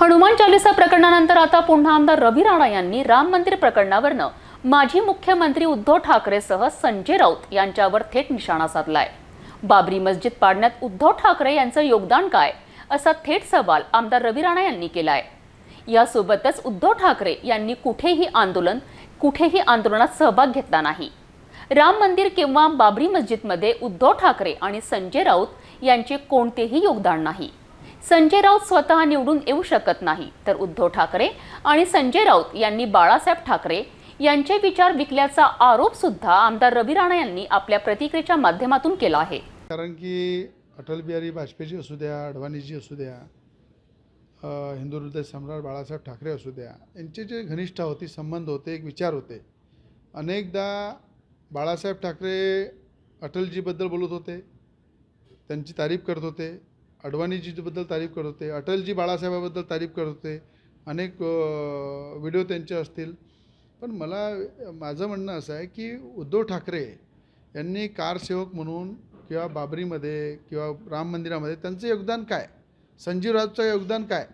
हनुमान चालिसा प्रकरणानंतर आता पुन्हा आमदार रवी राणा यांनी राम मंदिर प्रकरणावरनं माजी मुख्यमंत्री उद्धव ठाकरेसह संजय राऊत यांच्यावर थेट निशाणा साधलाय. बाबरी मस्जिद पाडण्यात उद्धव ठाकरे यांचं योगदान काय असा थेट सवाल आमदार रवी राणा यांनी केलाय. यासोबतच उद्धव ठाकरे यांनी कुठेही आंदोलन कुठेही आंदोलनात सहभाग घेतला नाही. राम मंदिर किंवा बाबरी मस्जिदमध्ये उद्धव ठाकरे आणि संजय राऊत यांचे कोणतेही योगदान नाही. संजय राऊत स्वतः निवडून येऊ शकत नाही तर उद्धव ठाकरे आणि संजय राऊत यांनी बाळासाहेब ठाकरे यांचे विचार विकल्याचा आरोप सुद्धा आमदार रवी राणा यांनी आपल्या प्रतिक्रियेच्या माध्यमातून केला आहे. कारण की अटल बिहारी वाजपेयीजी असू द्या अडवाणीजी असू द्या हिंदू हृदय सम्राट बाळासाहेब ठाकरे असू द्या यांचे जे घनिष्ठ होती संबंध होते एक विचार होते. अनेकदा बाळासाहेब ठाकरे अटलजीबद्दल बोलत होते त्यांची तारीफ करत होते अडवाणीजीबद्दल तारीफ करत होते. अटलजी बाळासाहेबाबद्दल तारीफ करत होते. अनेक व्हिडिओ त्यांचे असतील. पण मला माझं म्हणणं असं आहे की उद्धव ठाकरे यांनी कारसेवक म्हणून किंवा बाबरीमध्ये किंवा राम मंदिरामध्ये त्यांचं योगदान काय? संजीव राजचं योगदान काय?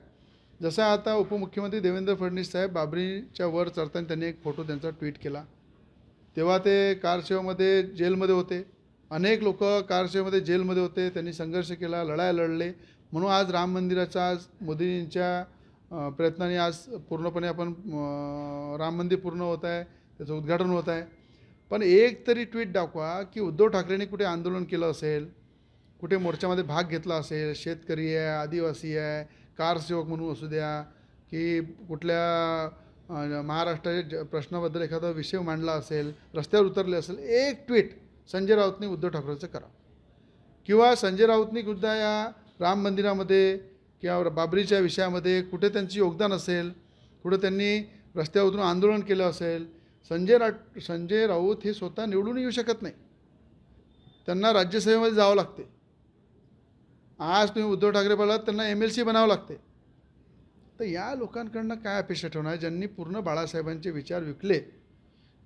जसं आता उपमुख्यमंत्री देवेंद्र फडणवीस साहेब बाबरीच्या वर चढताना त्यांनी एक फोटो त्यांचा ट्विट केला. तेव्हा ते कारसेवामध्ये जेलमध्ये होते. अनेक लोक कारसेमध्ये जेलमध्ये होते त्यांनी संघर्ष केला लढाया लढले. म्हणून आज राम मंदिराचा आज मोदींच्या प्रयत्नाने आज पूर्णपणे आपण राम मंदिर पूर्ण होत आहे त्याचं उद्घाटन होत आहे. पण एक तरी ट्विट दाखवा की उद्धव ठाकरेंनी कुठे आंदोलन केलं असेल कुठे मोर्चामध्ये भाग घेतला असेल शेतकरी आहे आदिवासी आहे कारसेवक म्हणून असू द्या की कुठल्या महाराष्ट्राच्या ज- प्रश्नाबद्दल एखादा विषय मांडला असेल रस्त्यावर उतरले असेल एक ट्विट संजय राऊतने उद्धव ठाकरेचं करा. किंवा संजय राऊतनी सुद्धा या राम मंदिरामध्ये किंवा बाबरीच्या विषयामध्ये कुठे त्यांची योगदान असेल कुठं त्यांनी रस्त्यावर उतरून आंदोलन केलं असेल संजय रा संजय राऊत हे स्वतः निवडून येऊ शकत नाही. त्यांना राज्यसभेमध्ये जावं लागते. आज तुम्ही उद्धव ठाकरे बोलात त्यांना एम एल सी बनावं लागते. तर या लोकांकडनं काय अपेक्षा ठेवणार? ज्यांनी पूर्ण बाळासाहेबांचे विचार विकले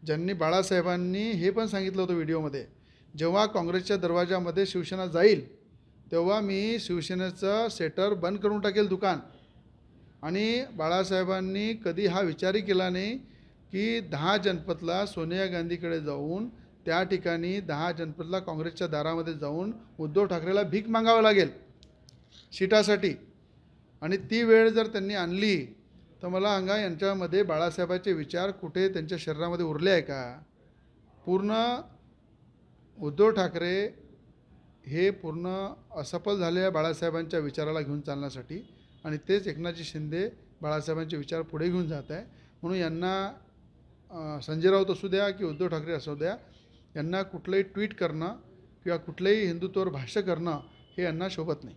ज्यांनी बाळासाहेबांनी हे पण सांगितलं होतं व्हिडिओमध्ये जेव्हा काँग्रेसच्या दरवाजामध्ये शिवसेना जाईल तेव्हा मी शिवसेनेचं सेटर बंद करून टाकेल दुकान. आणि बाळासाहेबांनी कधी हा विचारही केला नाही की दहा जनपदला सोनिया गांधीकडे जाऊन त्या ठिकाणी दहा जनपदला काँग्रेसच्या दारामध्ये जाऊन उद्धव ठाकरेला भीक मागावं लागेल सीटासाठी आणि ती वेळ जर त्यांनी आणली तर मला अंगा यांच्यामध्ये बाळासाहेबाचे विचार कुठे त्यांच्या शरीरामध्ये उरले आहे का? पूर्ण उद्धव ठाकरे हे पूर्ण असफल झालेल्या बाळासाहेबांच्या विचाराला घेऊन चालण्यासाठी आणि तेच एकनाथजी शिंदे बाळासाहेबांचे विचार पुढे घेऊन जात आहे. म्हणून यांना संजय राऊत असू द्या की उद्धव ठाकरे असू द्या यांना कुठलंही ट्विट करणं किंवा कुठलंही हिंदुत्वावर भाष्य करणं हे यांना शोभत नाही.